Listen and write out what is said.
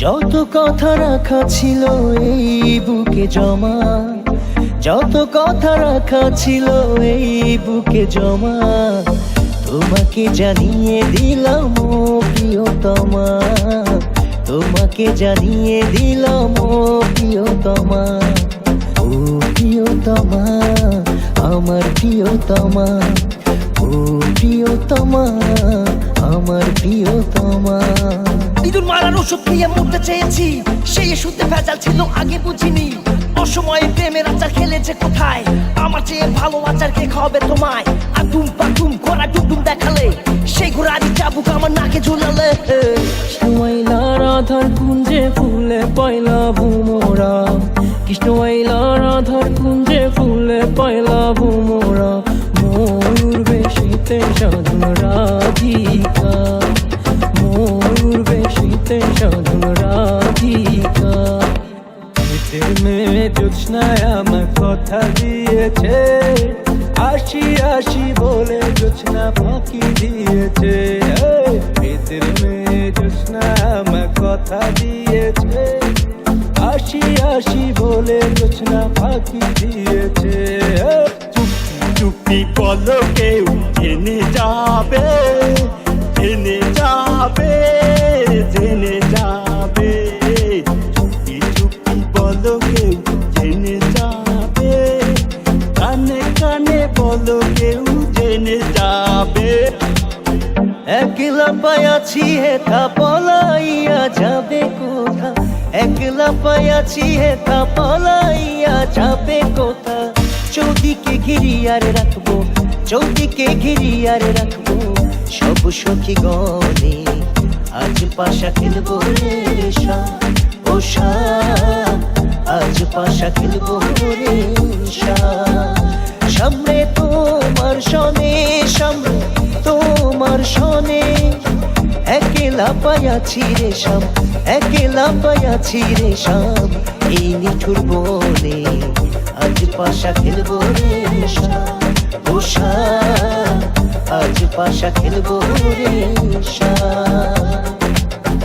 যত কথা রাখা ছিল এই বুকে জমা। যত কথা রাখা ছিল এই বুকে জমা। তোমাকে জানিয়ে দিলাম ও প্রিয়তমা। তোমাকে জানিয়ে দিলাম ও প্রিয়তমা। ও প্রিয়তমা, আমার প্রিয়তমা। ও প্রিয়তমা, আমার প্রিয়তমা। ইঁদুর মারার ওষুধ দিয়ে মরতে চেয়েছি। সেই ওষুধে ভেজাল ছিল, আগে বুঝিনি। অসময়ে প্রেমের আচার খেলেছে কোথায়? আমার চেয়ে ভালো আচার কে খাওয়াবে তোমায়? আতুম পাতুম করা ডুমডুম দেখালে, সেই ঘোড়ারি চাবুক আমার নাকে ঝুলালে। কৃষ্ণওয়াইলা রাধার কুঞ্জে ফুলে পয়লা ভুমোরা। কৃষ্ণওয়াইলা রাধার কুঞ্জে ফুলে পয়লা ভুমোরা। ময়ূর বেশিতে সাধুন শীতের মেয়ে আমার কথা দিয়েছে। আসি আসি বলে জোৎস্না ফাঁকি দিয়েছে। ভেতর মেয়ে জোৎস্নায় আমার কথা দিয়েছে। আসি আসি বলে জোৎস্না ফাঁকি দিয়েছে। বলো কেউ জেনে যাবে। একলা পায়াছি হেথা পলাইয়া যাবে কোথা? একলা পায়াছি হেথা পলাইয়া যাবে কোথা? চৌদিকে ঘিরিয়ার রাখব, চৌদিকে ঘিরিয়ার রাখব। সব সখী গনে আজ পাশা খেলব রে ও আজ পাশা খেলব রে সামনে সনে একেলা পায়াছি রে শাম একেলা পায়াছি রে শাম। এই নিঠুর বনে আজ পাশা খেলব রে শাম শাম আজ পাশা খেলব রে শাম